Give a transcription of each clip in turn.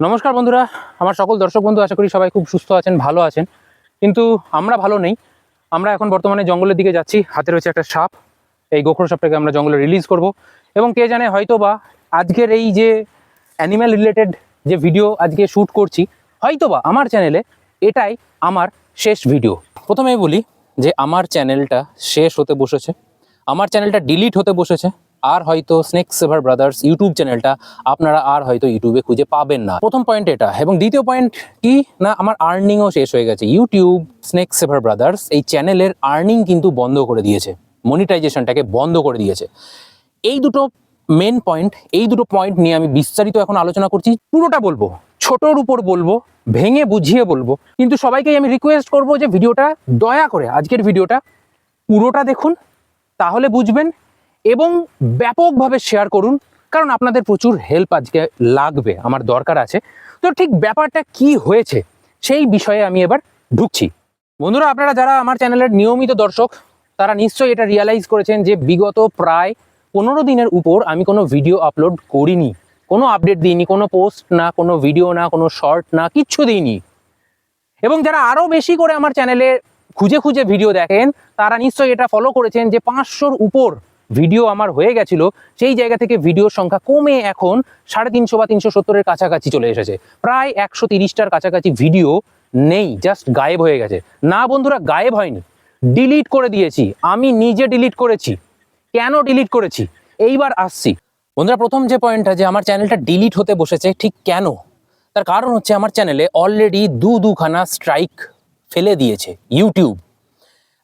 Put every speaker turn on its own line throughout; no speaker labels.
নমস্কার বন্ধুরা, আমার সকল দর্শক বন্ধু আশা করি সবাই খুব সুস্থ আছেন, ভালো আছেন। কিন্তু আমরা ভালো নেই। আমরা এখন বর্তমানে জঙ্গলের দিকে যাচ্ছি, হাতে রয়েছে একটা সাপ। এই গোখর সাপটাকে আমরা জঙ্গলে রিলিজ করব। এবং কে জানে হয়তো বা আজকের এই যে অ্যানিম্যাল রিলেটেড যে ভিডিও আজকে শ্যুট করছি হয়তো বা আমার চ্যানেলে এটাই আমার শেষ ভিডিও প্রথমেই বলি যে আমার চ্যানেলটা শেষ হতে বসেছে। আমার চ্যানেলটা ডিলিট হতে বসেছে। আর হয়তো স্নেক সেভার ব্রাদার্স ইউটিউব চ্যানেলটা আপনারা আর হয়তো ইউটিউবে খুঁজে পাবেন না। প্রথম পয়েন্ট এটা। এবং দ্বিতীয় পয়েন্ট কি? না, আমার আর্নিংও শেষ হয়ে গেছে। ইউটিউব স্নেক সেভার ব্রাদার্স এই চ্যানেলের আর্নিং কিন্তু বন্ধ করে দিয়েছে। মনিটাইজেশনটাকে বন্ধ করে দিয়েছে। এই দুটো মেন পয়েন্ট এই দুটো পয়েন্ট নিয়ে আমি বিস্তারিত এখন আলোচনা করছি। পুরোটা বলব। ছোটোর উপর বলব, ভেঙে বুঝিয়ে বলব। কিন্তু সবাইকেই আমি রিকোয়েস্ট করব যে ভিডিওটা দয়া করে, আজকের ভিডিওটা পুরোটা দেখুন। তাহলে বুঝবেন এবং ব্যাপকভাবে শেয়ার করুন, কারণ আপনাদের প্রচুর হেল্প আজকে লাগবে, আমার দরকার আছে। তো ঠিক ব্যাপারটা কি হয়েছে, সেই বিষয়ে আমি এবার ঢুকছি। বন্ধুরা, আপনারা যারা আমার চ্যানেলের নিয়মিত দর্শক, তারা নিশ্চয়ই এটা রিয়ালাইজ করেছেন যে বিগত প্রায় পনেরো দিনের উপর আমি কোনো ভিডিও আপলোড করিনি। কোনো আপডেট দিইনি, কোনো পোস্ট না, কোনো ভিডিও না, কোনো শর্ট না, কিচ্ছু দিইনি। এবং যারা আরও বেশি করে আমার চ্যানেলে খুঁজে খুঁজে ভিডিও দেখেন, তারা নিশ্চয়ই এটা ফলো করেছেন যে পাঁচশোর উপর ভিডিও আমার হয়ে গেছিল, সেই জায়গা থেকে ভিডিওর সংখ্যা কমে এখন সাড়ে তিনশো বা তিনশো সত্তরের কাছাকাছি চলে এসেছে। প্রায় একশো তিরিশটার কাছাকাছি ভিডিও নেই জাস্ট গায়েব হয়ে গেছে। না বন্ধুরা, গায়েব হয়নি। ডিলিট করে দিয়েছি। আমি নিজে ডিলিট করেছি। কেন ডিলিট করেছি? এইবার আসছি। বন্ধুরা, প্রথম যে পয়েন্টটা যে আমার চ্যানেলটা ডিলিট হতে বসেছে, ঠিক কেন? তার কারণ হচ্ছে আমার চ্যানেলে অলরেডি দু দুখানা স্ট্রাইক ফেলে দিয়েছে ইউটিউব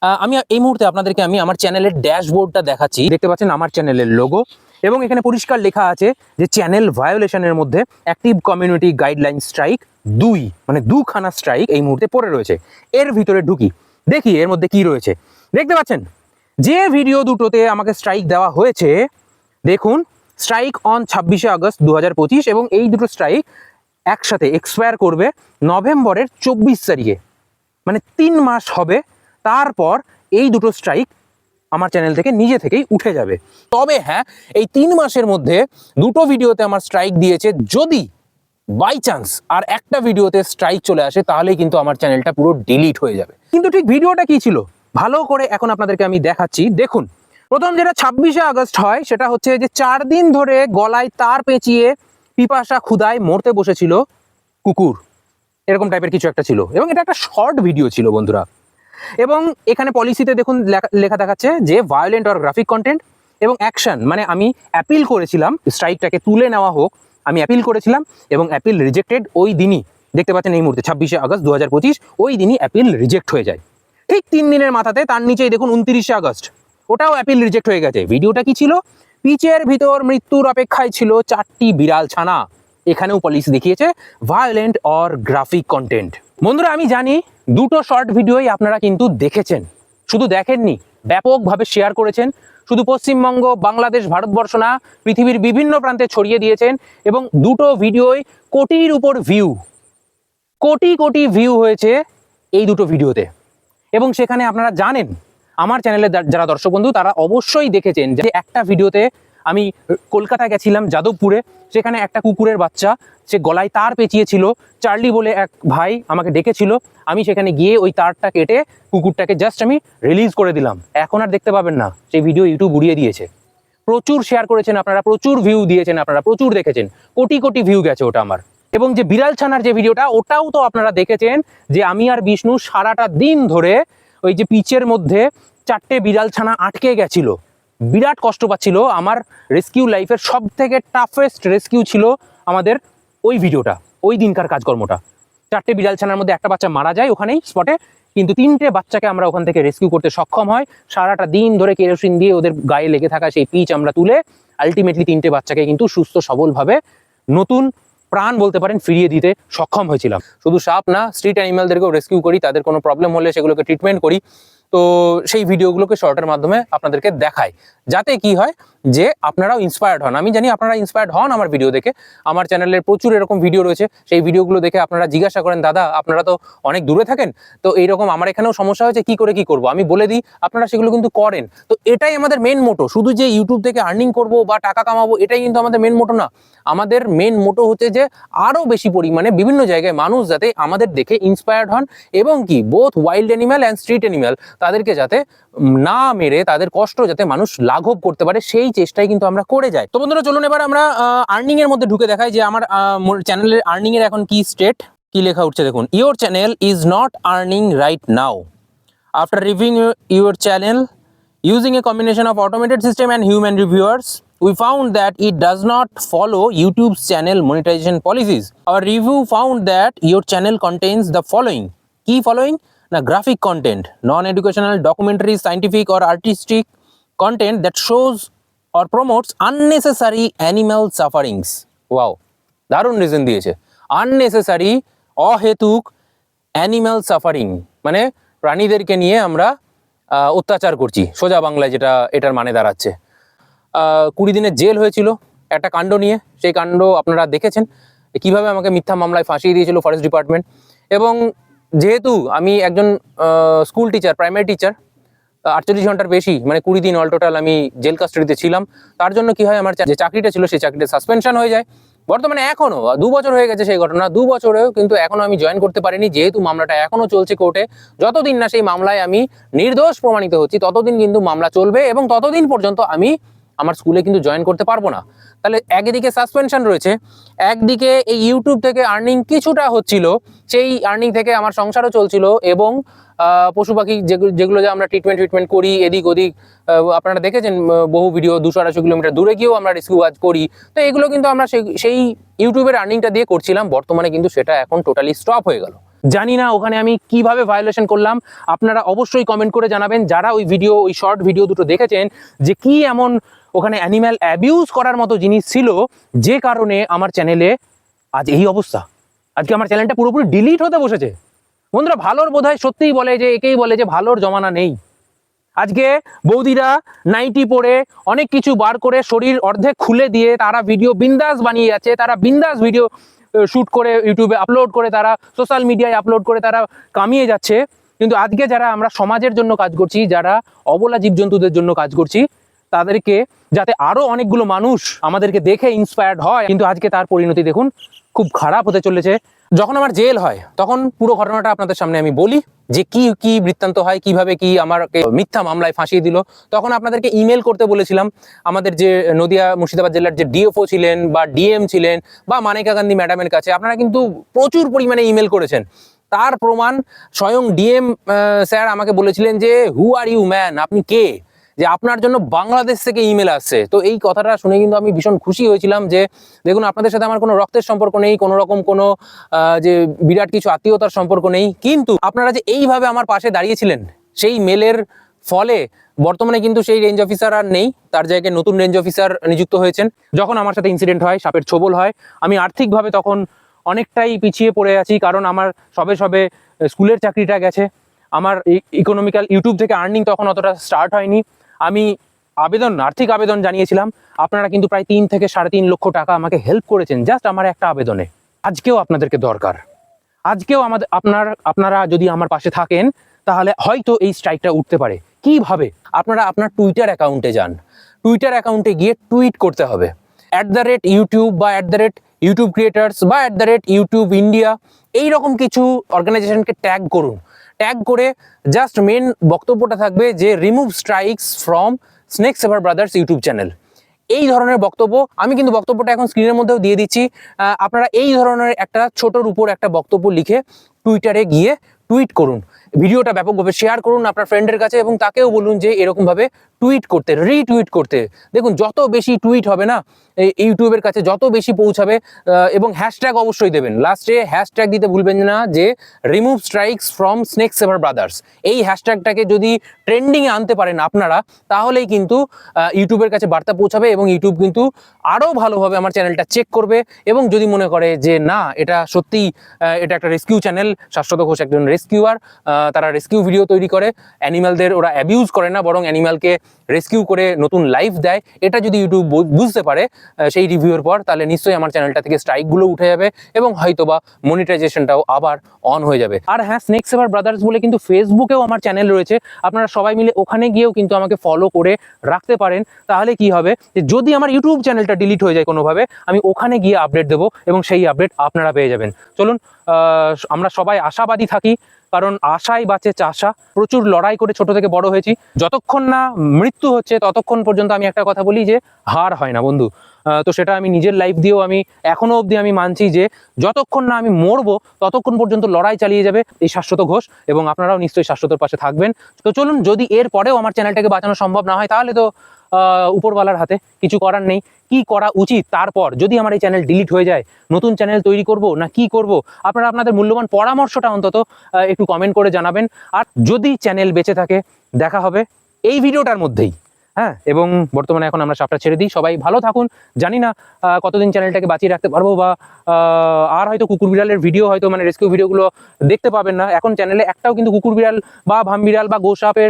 আমি এই মুহূর্তে আপনাদেরকে আমি আমার চ্যানেলের ড্যাশবোর্ডটা দেখাচ্ছি। দেখতে পাচ্ছেন আমার চ্যানেলের লোগো এবং এখানে পরিষ্কার লেখা আছে যে চ্যানেল ভায়োলেশনের মধ্যে অ্যাক্টিভ কমিউনিটি গাইডলাইন স্ট্রাইক দুই মানে দুখানা স্ট্রাইক এই মুহূর্তে পড়ে রয়েছে। এর ভিতরে ঢুকি, দেখি এর মধ্যে কি রয়েছে। দেখতে পাচ্ছেন, যে ভিডিও দুটোতে আমাকে স্ট্রাইক দেওয়া হয়েছে, দেখুন স্ট্রাইক অন ছাব্বিশে আগস্ট দু হাজার পঁচিশ এবং এই দুটো স্ট্রাইক একসাথে এক্সপায়ার করবে নভেম্বরের চব্বিশ তারিখে মানে তিন মাস হবে তারপর এই দুটো স্ট্রাইক আমার চ্যানেল থেকে নিজে থেকেই উঠে যাবে। তবে হ্যাঁ এই তিন মাসের মধ্যে দুটো ভিডিওতে আমার স্ট্রাইক দিয়েছে। যদি বাই চান্স আর একটা ভিডিওতে স্ট্রাইক চলে আসে, তাহলেই কিন্তু আমার চ্যানেলটা পুরো ডিলিট হয়ে যাবে। কিন্তু ঠিক ভিডিওটা কি ছিল? ভালো করে এখন আপনাদেরকে আমি দেখাচ্ছি। দেখুন, প্রথম যেটা ছাব্বিশে আগস্ট হয়, সেটা হচ্ছে যে চার দিন ধরে গলায় তার পেঁচিয়ে পিপাসা ক্ষুদায় মরতে বসেছিল কুকুর। এরকম টাইপের কিছু একটা ছিল। এবং এটা একটা শর্ট ভিডিও ছিল বন্ধুরা। এবং এখানে পলিসিতে দেখুন লেখা- দেখাচ্ছে যে ভায়োলেন্ট অর গ্রাফিক কন্টেন্ট এবং অ্যাকশন মানে আমি অ্যাপিল করেছিলাম স্ট্রাইকটাকে তুলে নেওয়া হোক, আমি অ্যাপিল করেছিলাম এবং অ্যাপিল রিজেক্টেড ওই দিনই। দেখতে পাচ্ছেন এই মুহূর্তে, ছাব্বিশে আগস্ট দু হাজার পঁচিশ, ওই দিনই অ্যাপিল রিজেক্ট হয়ে যায়। ঠিক তিন দিনের মাথাতে, তার নিচেই দেখুন উনত্রিশে আগস্ট, ওটাও অ্যাপিল রিজেক্ট হয়ে গেছে। ভিডিওটা কি ছিল? পিচের ভিতর মৃত্যুর অপেক্ষায় ছিল চারটি বিড়াল ছানা। এখানেও পলিসি দেখিয়েছে ভায়োলেন্ট অর গ্রাফিক কন্টেন্ট বন্ধুরা, আমি জানি দুটো শর্ট ভিডিওই আপনারা কিন্তু দেখেছেন। শুধু দেখেননি, ব্যাপকভাবে শেয়ার করেছেন। শুধু পশ্চিমবঙ্গ, বাংলাদেশ, ভারতবর্ষ না, পৃথিবীর বিভিন্ন প্রান্তে ছড়িয়ে দিয়েছেন এবং দুটো ভিডিওই কোটির উপর ভিউ কোটি কোটি ভিউ হয়েছে এই দুটো ভিডিওতে এবং সেখানে আপনারা জানেন, আমার চ্যানেলে যারা দর্শক বন্ধু, তারা অবশ্যই দেখেছেন যে একটা ভিডিওতে আমি কলকাতা গেছিলাম যাদবপুরে, সেখানে একটা কুকুরের বাচ্চা, সে গলায় তার পেঁচিয়েছিল। চার্লি বলে এক ভাই আমাকে ডেকেছিল, আমি সেখানে গিয়ে ওই তারটা কেটে কুকুরটাকে জাস্ট আমি রিলিজ করে দিলাম। এখন আর দেখতে পাবেন না সেই ভিডিও ইউটিউব উড়িয়ে দিয়েছে। প্রচুর শেয়ার করেছেন আপনারা, প্রচুর ভিউ দিয়েছেন আপনারা, প্রচুর দেখেছেন। কোটি কোটি ভিউ গেছে ওটা আমার। এবং যে বিড়াল ছানার যে ভিডিওটা ওটাও তো আপনারা দেখেছেন যে আমি আর বিষ্ণু সারাটা দিন ধরে ওই যে পিচের মধ্যে চারটে বিড়াল ছানা আটকে গেছিল। বিরাট কষ্ট পাচ্ছিল। আমার রেস্কিউ লাইফের সব থেকে টাফেস্ট রেস্কিউ ছিল আমাদের ওই ভিডিওটা, ওই দিনকার কাজকর্মটা। চারটে বিড়াল ছানার মধ্যে একটা বাচ্চা মারা যায় ওখানেই স্পটে কিন্তু তিনটে বাচ্চাকে আমরা ওখান থেকে রেস্কিউ করতে সক্ষম হয়। সারাটা দিন ধরে কেরোসিন দিয়ে ওদের গায়ে লেগে থাকা সেই পিচ আমরা তুলে আলটিমেটলি তিনটে বাচ্চাকে কিন্তু সুস্থ, সবলভাবে নতুন প্রাণ বলতে পারেন ফিরিয়ে দিতে সক্ষম হয়েছিলাম। শুধু সাপ না স্ট্রিট অ্যানিমালদেরকেও রেস্কিউ করি, তাদের কোনো প্রবলেম হলে সেগুলোকে ট্রিটমেন্ট করি। তো সেই ভিডিওগুলোকে শর্টের মাধ্যমে আপনাদেরকে দেখায় যাতে কি হয় যে আপনারাও ইন্সপায়ার্ড হন। আমি জানি আপনারা ইন্সপায়ার্ড হন আমার ভিডিও দেখে। আমার চ্যানেলের প্রচুর এরকম ভিডিও রয়েছে। সেই ভিডিওগুলো দেখে আপনারা জিজ্ঞাসা করেন, দাদা, আপনারা তো অনেক দূরে থাকেন? তো এইরকম আমার এখানেও সমস্যা হয়েছে, কি করে কি করব? আমি বলে দিই, আপনারা সেগুলো কিন্তু করেন। তো এটাই আমাদের মেন মোটো শুধু যে ইউটিউব থেকে আর্নিং করব বা টাকা কামাবো, এটাই কিন্তু আমাদের মেন মোটো না। আমাদের মেন মোটো হচ্ছে যে আরও বেশি পরিমাণে বিভিন্ন জায়গায় মানুষ যাতে আমাদের দেখে ইন্সপায়ার্ড হন এবং কি both wild animal and street animal তাদেরকে যাতে না মেরে, তাদের কষ্ট যাতে মানুষ লাঘব করতে পারে, সেই চেষ্টাই কিন্তু আমরা করে যাই। তো বন্ধুরা, চলুন এবার আমরা আর্নিং এর মধ্যে ঢুকে দেখাই যে আমার চ্যানেলের আর্নিং এর এখন কি স্টেট কি লেখা উঠছে দেখুন। Your channel is not earning right now after review your channel using a combination of automated system and human reviewers we found that it does not follow YouTube channel monetization policies our review found that your channel contents the following কি following now graphic content, non-educational, documentary, scientific or artistic content that shows or promotes unnecessary animal sufferings. Wow, দারুণ reason দিয়েছে। Unnecessary অহেতুক animal suffering মানে প্রাণীদেরকে নিয়ে আমরা অত্যাচার করছি, সোজা বাংলায় যেটা এটার মানে দাঁড়াচ্ছে। কুড়ি দিনের জেল হয়েছিল, একটা কাণ্ড নিয়ে, সেই কাণ্ড আপনারা দেখেছেন। কীভাবে আমাকে মিথ্যা মামলায় ফাঁসিয়ে দিয়েছিল ফরেস্ট ডিপার্টমেন্ট এবং যেহেতু আমি একজন স্কুল টিচার প্রাইমারি টিচার আটচল্লিশ ঘণ্টার বেশি মানে কুড়ি দিন অল টোটাল আমি জেল কাস্টাডিতে ছিলাম। তার জন্য কি হয়, আমার যে চাকরিটা ছিল, সেই চাকরিটা সাসপেনশন হয়ে যায়। বর্তমানে এখনও দু বছর হয়ে গেছে সেই ঘটনা, দু বছরেও কিন্তু এখনও আমি জয়েন করতে পারিনি, যেহেতু মামলাটা এখনও চলছে কোর্টে যতদিন না সেই মামলায় আমি নির্দোষ প্রমাণিত হচ্ছি, ততদিন কিন্তু মামলা চলবে এবং ততদিন পর্যন্ত আমি আমার স্কুলে কিন্তু জয়েন করতে পারব না। তাহলে একদিকে সাসপেনশন রয়েছে, একদিকে এই ইউটিউব থেকে আর্নিং কিছুটা হচ্ছিল, সেই আর্নিং থেকে আমার সংসারও চলছিল এবং পশু পাখি যেগুলো যে আমরা ট্রিটমেন্ট ট্রিটমেন্ট করি, এদিক ওদিক আপনারা দেখেছেন বহু ভিডিও দুশো আড়াইশো কিলোমিটার দূরে গিয়েও আমরা রেস্কিউ কাজ করি। তো এগুলো কিন্তু আমরা সেই ইউটিউবের আর্নিংটা দিয়ে করছিলাম, বর্তমানে কিন্তু সেটা এখন টোটালি স্টপ হয়ে গেল। জানি না ওখানে আমি কীভাবে ভায়োলেশন করলাম। আপনারা অবশ্যই কমেন্ট করে জানাবেন। যারা ওই ভিডিও ওই শর্ট ভিডিও দুটো দেখেছেন, যে কি এমন ওখানে অ্যানিম্যাল অ্যাবিউজ করার মতো জিনিস ছিল, যে কারণে আমার চ্যানেলে আজ এই অবস্থা। আজকে আমার চ্যানেলটা পুরোপুরি ডিলিট হতে বসেছে। বন্ধুরা, ভালোর বোধহয় সত্যিই বলে যে, একেই বলে যে, ভালোর জমানা নেই। আজকে বৌদিরা নাইটি পরে অনেক কিছু বার করে শরীর অর্ধেক খুলে দিয়ে তারা ভিডিও বিন্দাস বানিয়ে যাচ্ছে, তারা বিন্দাস ভিডিও শ্যুট করে ইউটিউবে আপলোড করে তারা সোশ্যাল মিডিয়ায় আপলোড করে তারা কামিয়ে যাচ্ছে। কিন্তু আজকে যারা আমরা সমাজের জন্য কাজ করছি, যারা অবলা জীবজন্তুদের জন্য কাজ করছি, তাদেরকে যাতে আরও অনেকগুলো মানুষ আমাদেরকে দেখে ইন্সপায়ার্ড হয়, কিন্তু আজকে তার পরিণতি দেখুন, খুব খারাপ হতে চলেছে। যখন আমার জেল হয়, তখন পুরো ঘটনাটা আপনাদের সামনে আমি বলি। যে কি কি বৃত্তান্ত হয়, কীভাবে কি আমাকে মিথ্যা মামলায় ফাঁসিয়ে দিল, তখন আপনাদেরকে ইমেল করতে বলেছিলাম। আমাদের যে নদিয়া মুর্শিদাবাদ জেলার যে ডিএফও ছিলেন বা ডিএম ছিলেন বা মানেকা গান্ধী ম্যাডামের কাছে আপনারা কিন্তু প্রচুর পরিমাণে ইমেল করেছেন। তার প্রমাণ স্বয়ং ডিএম স্যার আমাকে বলেছিলেন যে হু আর ইউ ম্যান আপনি কে? যে আপনার জন্য বাংলাদেশ থেকে ইমেল আসছে। তো এই কথাটা শুনে কিন্তু আমি ভীষণ খুশি হয়েছিলাম যে, দেখুন, আপনাদের সাথে আমার কোনো রক্তের সম্পর্ক নেই, কোনো রকম কোনো যে বিরাট কিছু আত্মীয়তার সম্পর্ক নেই। কিন্তু আপনারা যে এইভাবে আমার পাশে দাঁড়িয়েছিলেন, সেই মেলের ফলে বর্তমানে কিন্তু সেই রেঞ্জ অফিসার আর নেই। তার জায়গায় নতুন রেঞ্জ অফিসার নিযুক্ত হয়েছেন। যখন আমার সাথে ইনসিডেন্ট হয়, সাপের ছোবল হয়, আমি আর্থিকভাবে তখন অনেকটাই পিছিয়ে পড়ে আছি, কারণ আমার সবে সবে স্কুলের চাকরিটা গেছে। আমার ইকোনমিক্যাল ইউটিউব থেকে আর্নিং তখন অতটা স্টার্ট হয়নি। আমি আবেদন, আর্থিক আবেদন জানিয়েছিলাম। আপনারা কিন্তু প্রায় তিন থেকে সাড়ে তিন লক্ষ টাকা আমাকে হেল্প করেছেন জাস্ট আমার একটা আবেদনে। আজকেও আপনাদেরকে দরকার। আজকেও আমাদের, আপনার, আপনারা যদি আমার পাশে থাকেন, তাহলে হয়তো এই স্ট্রাইকটা উঠতে পারে। কীভাবে? আপনারা আপনার টুইটার অ্যাকাউন্টে যান। টুইটার অ্যাকাউন্টে গিয়ে টুইট করতে হবে। অ্যাট দ্য রেট ইউটিউব বা at the rate YouTube creators বা at the rate YouTube India এই রকম কিছু অর্গানাইজেশনকে ট্যাগ করুন। ট্যাগ করে জাস্ট মেন বক্তব্যটা থাকবে যে remove strikes from snake saver brothers YouTube channel এই ধরনের বক্তব্য, আমি কিন্তু বক্তব্যটা এখন স্ক্রিনের মধ্যেও দিয়ে দিচ্ছি। আপনারা এই ধরনের একটা ছোটোর উপর একটা বক্তব্য লিখে টুইটারে গিয়ে টুইট করুন। ভিডিওটা ব্যাপকভাবে শেয়ার করুন আপনার ফ্রেন্ডের কাছে এবং তাকেও বলুন যে এরকমভাবে টুইট করতে রিটুইট করতে। দেখুন, যত বেশি টুইট হবে না ইউটিউবের কাছে যত বেশি পৌঁছাবে এবং হ্যাশট্যাগ অবশ্যই দেবেন। লাস্টে হ্যাশট্যাগ দিতে ভুলবেন না যে remove strikes from snake saver brothers এই হ্যাশট্যাগটাকে যদি ট্রেন্ডিংয়ে আনতে পারেন আপনারা, তাহলেই কিন্তু ইউটিউবের কাছে বার্তা পৌঁছাবে এবং ইউটিউব কিন্তু আরও ভালোভাবে আমার চ্যানেলটা চেক করবে এবং যদি মনে করে যে না, এটা সত্যিই এটা একটা রেস্কিউ চ্যানেল শাশ্বত ঘোষ একজন রেস্কিউয়ার তারা রেস্কিউ ভিডিও তৈরি করে। অ্যানিমালদের ওরা অ্যাবিউজ করে না, বরং অ্যানিমালকে রেস্কিউ করে নতুন লাইফ দেয়। এটা যদি ইউটিউব বুঝতে পারে সেই রিভিউর পর, তাহলে নিশ্চয়ই আমার চ্যানেলটা থেকে স্ট্রাইকগুলো উঠে যাবে এবং হয়তোবা মনিটাইজেশনটাও আবার অন হয়ে যাবে। আর হ্যাঁ স্নেক সেভার ব্রাদার্স বলে কিন্তু ফেসবুকেও আমার চ্যানেল রয়েছে। আপনারা সবাই মিলে ওখানে গিয়েও কিন্তু আমাকে ফলো করে রাখতে পারেন। তাহলে কি হবে যে, যদি আমার ইউটিউব চ্যানেলটা ডিলিট হয়ে যায় কোনোভাবে, আমি ওখানে গিয়ে আপডেট দেবো এবং সেই আপডেট আপনারা পেয়ে যাবেন। চলুন আমরা সবাই আশাবাদী থাকি। কারণ আশাই বাঁচে চাষা। প্রচুর লড়াই করে ছোট থেকে বড় হয়েছি। যতক্ষণ না মৃত্যু হচ্ছে, ততক্ষণ পর্যন্ত আমি একটা কথা বলি যে, হার হয় না বন্ধু। তো সেটা আমি নিজের লাইফ দিয়েও আমি এখনও অবধি আমি মানছি যে, যতক্ষণ না আমি মরবো, ততক্ষণ পর্যন্ত লড়াই চালিয়ে যাবে এই শাশ্বত ঘোষ এবং আপনারাও নিশ্চয়ই শাশ্বতর পাশে থাকবেন। তো চলুন, যদি এর পরেও আমার চ্যানেলটাকে বাঁচানো সম্ভব না হয়, তাহলে তো উপরওয়ালার হাতে। কিছু করার নেই। কি করা উচিত? তারপর যদি আমার এই চ্যানেল ডিলিট হয়ে যায়, নতুন চ্যানেল তৈরি করব না কি করব? আপনারা আপনাদের মূল্যবান পরামর্শটা অন্তত একটু কমেন্ট করে জানাবেন। আর যদি চ্যানেল বেঁচে থাকে, দেখা হবে এই ভিডিওটার মধ্যেই। হ্যাঁ এবং বর্তমানে এখন আমরা সাপটা ছেড়ে দিই। সবাই ভালো থাকুন। জানি না কতদিন চ্যানেলটাকে বাঁচিয়ে রাখতে পারব বা আর হয়তো কুকুর বিড়ালের ভিডিও হয়তো মানে রেস্কিউ ভিডিওগুলো দেখতে পাবেন না। এখন চ্যানেলে একটাও কিন্তু কুকুর বিড়াল বা ভাম বিড়াল বা গোসাপের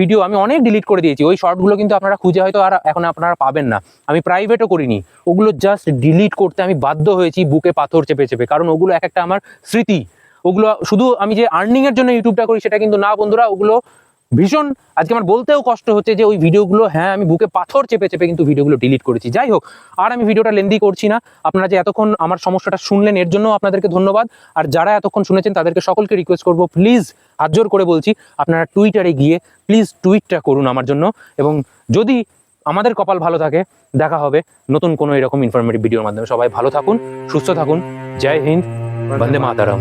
ভিডিও আমি অনেক ডিলিট করে দিয়েছি। ওই শর্টগুলো কিন্তু আপনারা খুঁজে হয়তো আর এখন আপনারা পাবেন না। আমি প্রাইভেটও করিনি। ওগুলো জাস্ট ডিলিট করতে আমি বাধ্য হয়েছি বুকে পাথর চেপে চেপে। কারণ ওগুলো এক একটা আমার স্মৃতি। ওগুলো শুধু আমি যে আর্নিংয়ের জন্য ইউটিউবটা করি সেটা কিন্তু না বন্ধুরা। ওগুলো ভীষণ, আজকে আমার বলতেও কষ্ট হচ্ছে যে ওই ভিডিওগুলো হ্যাঁ আমি বুকে পাথর চেপে চেপে কিন্তু ভিডিওগুলো ডিলিট করেছি। যাই হোক, আর আমি ভিডিওটা লেন্দি করছি না। আপনারা যে এতক্ষণ আমার সমস্যাটা শুনলেন, এর জন্য আপনাদেরকে ধন্যবাদ। আর যারা এতক্ষণ শুনেছেন, তাদেরকে সকলকে রিকোয়েস্ট করব প্লিজ হাত জোর করে বলছি, আপনারা টুইটারে গিয়ে প্লিজ টুইটটা করুন আমার জন্য। এবং যদি আমাদের কপাল ভালো থাকে, দেখা হবে নতুন কোনো এরকম ইনফরমেটিভ ভিডিওর মাধ্যমে। সবাই ভালো থাকুন, সুস্থ থাকুন। জয় হিন্দ, বন্দে মাতারাম।